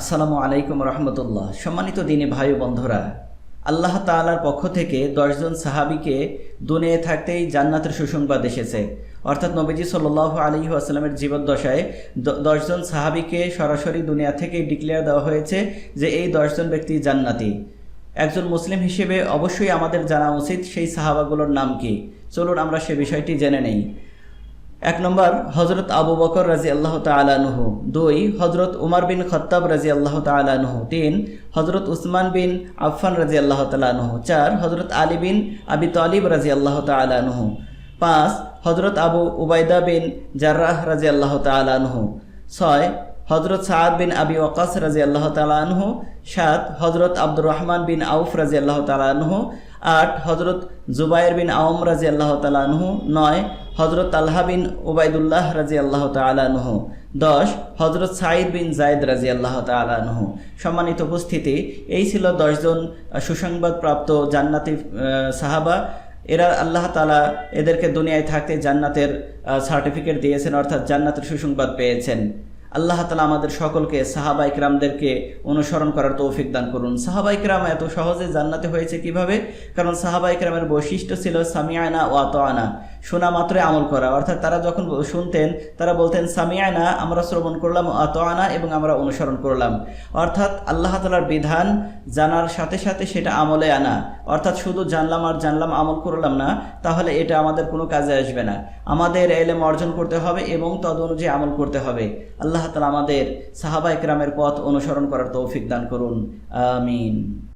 আসসালামু আলাইকুম রহমতুল্লাহ। সম্মানিত দিনে ভাই বন্ধুরা, আল্লাহ তাআলার পক্ষ থেকে দশজন সাহাবিকে দুনিয়ায় থাকতেই জান্নাতের সুসংবাদ এসেছে। অর্থাৎ নবীজি সাল্লাহ আলী আসসালামের জীবদ্দশায় দশজন সাহাবিকে সরাসরি দুনিয়া থেকেই ডিক্লেয়ার দেওয়া হয়েছে যে এই দশজন ব্যক্তি জান্নাতি। একজন মুসলিম হিসেবে অবশ্যই আমাদের জানা উচিত সেই সাহাবাগুলোর নাম কি। চলুন আমরা সে বিষয়টি জেনে নেই। এক নম্বর হজরত আবু বকর রাজি আল্লাহ তালুহ দুই হজরত উমার বিন খত্তাব রাজি আল্লাহ তালুহ তিন হজরত উসমান বিন আফফান রাজি আল্লাহ তালুহ চার হজরত আলী বিন আবি তালিব রাজি আল্লাহ তালুহ পাঁচ হজরত আবু উবায়দা বিন জার্রাহ রাজি আল্লাহ তালুহ ছয় হজরত সাদ বিন আবি ওয়াকাস রাজি আল্লাহ তালানহু সাত হজরত আব্দুর রহমান বিন আউফ রাজি আল্লাহ তালানহু আট হজরত জুবাইর বিন আওম রাজি আল্লাহ তালানহু নয় হজরত আল্লাহ বিন ওবায়দুল্লাহ রাজি আল্লাহ তালানহু দশ হজরত সাঈদ বিন জায়দ রাজি আল্লাহ তালানহু সম্মানিত উপস্থিতি, এই ছিল দশজন সুসংবাদপ্রাপ্ত জান্নাতি সাহাবা। এরা আল্লাহ তালা এদেরকে দুনিয়ায় থাকতে জান্নাতের সার্টিফিকেট দিয়েছেন, অর্থাৎ জান্নাতের সুসংবাদ পেয়েছেন। আল্লাহ তালা আমাদের সকলকে, সাহাবা ইকরামদেরকে অনুসরণ করার তৌফিক দান করুন। সাহাবা ইকরাম এত সহজে জান্নাতে হয়েছে কীভাবে? কারণ সাহাবা ইকরামের বৈশিষ্ট্য ছিল সামিয়ানা ও আতোয়ানা শোনা মাত্রই আমল করা। অর্থাৎ তারা যখন শুনতেন, তারা বলতেন সামিয়ানা আমরা শ্রবণ করলাম আতোয়ানা এবং আমরা অনুসরণ করলাম। অর্থাৎ আল্লাহ তালার বিধান জানার সাথে সাথে সেটা আমলে আনা। অর্থাৎ শুধু জানলাম আর জানলাম আমল করলাম না, তাহলে এটা আমাদের কোনো কাজে আসবে না। আমাদের এলেম অর্জন করতে হবে এবং তদ অনুযায়ী আমল করতে হবে। আল্লাহ তালা আমাদের সাহাবা ইকরামের পথ অনুসরণ করার তৌফিক দান করুন। আমিন।